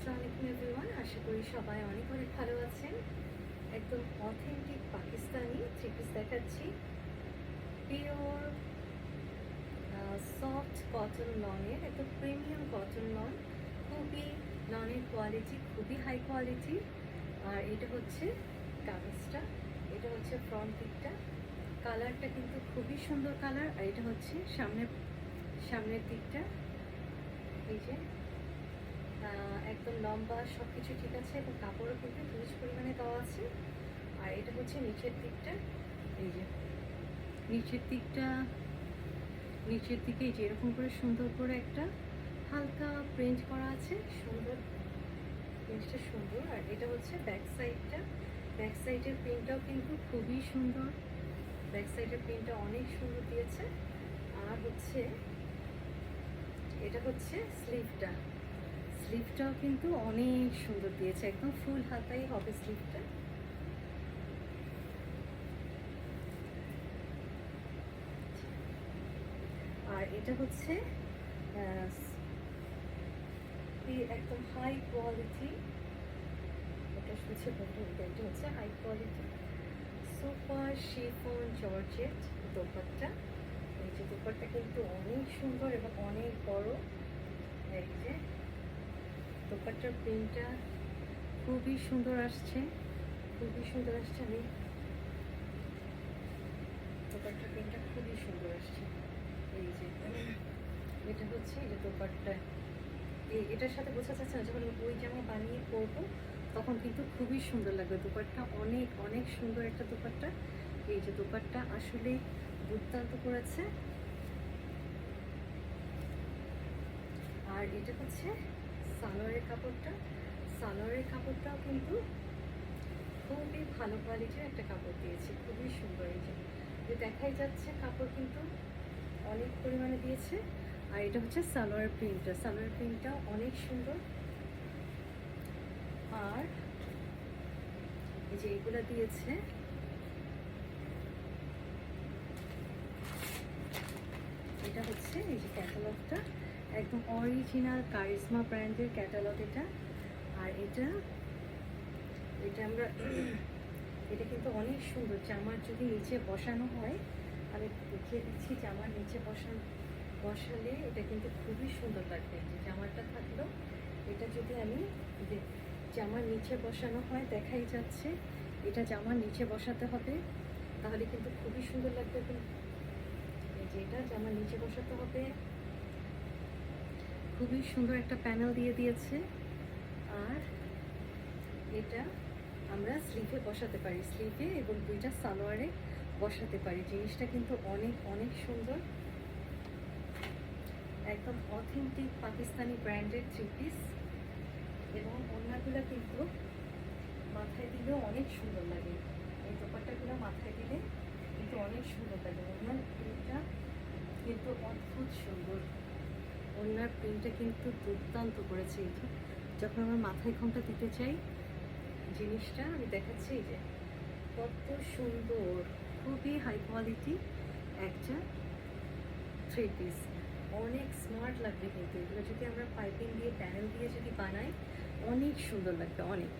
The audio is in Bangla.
আসসালামু আলাইকুম এভরিওয়ান, আশা করি সবাই অনেক অনেক ভালো আছেন। একদম অথেন্টিক পাকিস্তানি থ্রি পিস দেখাচ্ছি। পিওর সফট কটন লনের একদম প্রিমিয়াম কটন লন খুবই লনের কোয়ালিটি খুবই হাই কোয়ালিটি আর এটা হচ্ছে কামিজটা এটা হচ্ছে ফ্রন্ট দিকটা। কালারটা কিন্তু খুবই সুন্দর কালার। আর এটা হচ্ছে সামনের সামনের দিকটা। এই যে একদম লম্বা সব কিছু ঠিক আছে, এবং কাপড়ও কিন্তু হিউজ পরিমাণে দেওয়া আছে। আর এটা হচ্ছে নিচের দিকটা। এই যে, নিচের দিকটা, নিচের দিকে এই যে এরকম করে সুন্দর করে একটা হালকা প্রিন্ট করা আছে। সুন্দর প্রিন্টটা সুন্দর। আর এটা হচ্ছে ব্যাক সাইডটা ব্যাক সাইডের প্রিন্টটাও কিন্তু খুবই সুন্দর। ব্যাক সাইডের প্রিন্টটা অনেক সুন্দর দিয়েছে। আর হচ্ছে, এটা হচ্ছে স্লিভটা স্লিভটাও কিন্তু অনেক সুন্দর দিয়েছে। একদম ফুল হাতাই হবে স্লিভটা আর এটা হচ্ছে একদম হাই কোয়ালিটি এটা হচ্ছে বন্ধু এটা হচ্ছে high quality super chiffon georgette dupatta. এই যে দোপাট্টা কিন্তু অনেক সুন্দর এবং অনেক বড়। এই যে দোপাট্টার প্রিন্টটা খুবই সুন্দর আসছে। খুবই সুন্দর আসছে, আমি দোপাট্টার প্রিন্টটা খুবই সুন্দর আসছে। এই যে, এটা হচ্ছে এই যে দোপাট্টা। এটার সাথে বোঝা যাচ্ছে না, যখন ওই জামা বানিয়ে পরবো, তখন কিন্তু খুবই সুন্দর লাগবে। দোপাট্টা অনেক অনেক সুন্দর একটা দোপাট্টা। এই যে দোপাট্টা আসলে দুর্দান্ত করেছে। আর এটা হচ্ছে সালোয়ারের কাপড়টা, সালোয়ারের কাপড়টাও কিন্তু খুবই ভালো কোয়ালিটির একটা কাপড় দিয়েছে, খুবই সুন্দর এই যে। দেখাই যাচ্ছে কাপড় কিন্তু অনেক পরিমাণে দিয়েছে। আর এটা হচ্ছে সালোয়ার প্রিন্টটা, সালোয়ার প্রিন্টটাও অনেক সুন্দর। আর এই যে এগুলা দিয়েছে, এটা হচ্ছে এই যে ক্যাটালগটা একদম অরিজিনাল কারিজমা ব্র্যান্ডের ক্যাটালগ এটা। আর এটা এটা আমরা, এটা কিন্তু অনেক সুন্দর। জামার যদি নিচে বসানো হয়, আমি দেখিয়ে দিচ্ছি জামার নিচে বসানো, বসালে এটা কিন্তু খুবই সুন্দর লাগবে। যে জামাটা থাকল, এটা যদি আমি দে- জামার নিচে বসানো হয়, দেখাই যাচ্ছে, এটা জামার নিচে বসাতে হবে, তাহলে কিন্তু খুবই সুন্দর লাগবে। এই যে এটা জামার নিচে বসাতে হবে। খুবই সুন্দর একটা প্যানেল দিয়ে দিয়েছে। আর এটা আমরা স্লিভে বসাতে পারি। স্লিভে এবং দুইটা সালোয়ারে বসাতে পারি। জিনিসটা কিন্তু অনেক অনেক সুন্দর। একদম অথেন্টিক পাকিস্তানি ব্র্যান্ডের থ্রি পিস এবং অন্যগুলো কিন্তু মাথায় দিলেও অনেক সুন্দর লাগে। এই দোপাট্টাগুলো মাথায় দিলে কিন্তু অনেক সুন্দর লাগে। ওনার কিন্তু অদ্ভুত সুন্দর। ওনার প্রিন্টটা কিন্তু দুর্দান্ত করেছে এই যখন আমার মাথায় ঘণ্টা দিতে চাই, জিনিসটা আমি দেখাচ্ছি যে। কত সুন্দর, খুবই হাই কোয়ালিটি একটা থ্রি পিস অনেক স্মার্ট লাগবে কিন্তু। এগুলো যদি আমরা পাইপিং দিয়ে প্যানেল দিয়ে যদি বানাই, অনেক সুন্দর লাগবে, অনেক।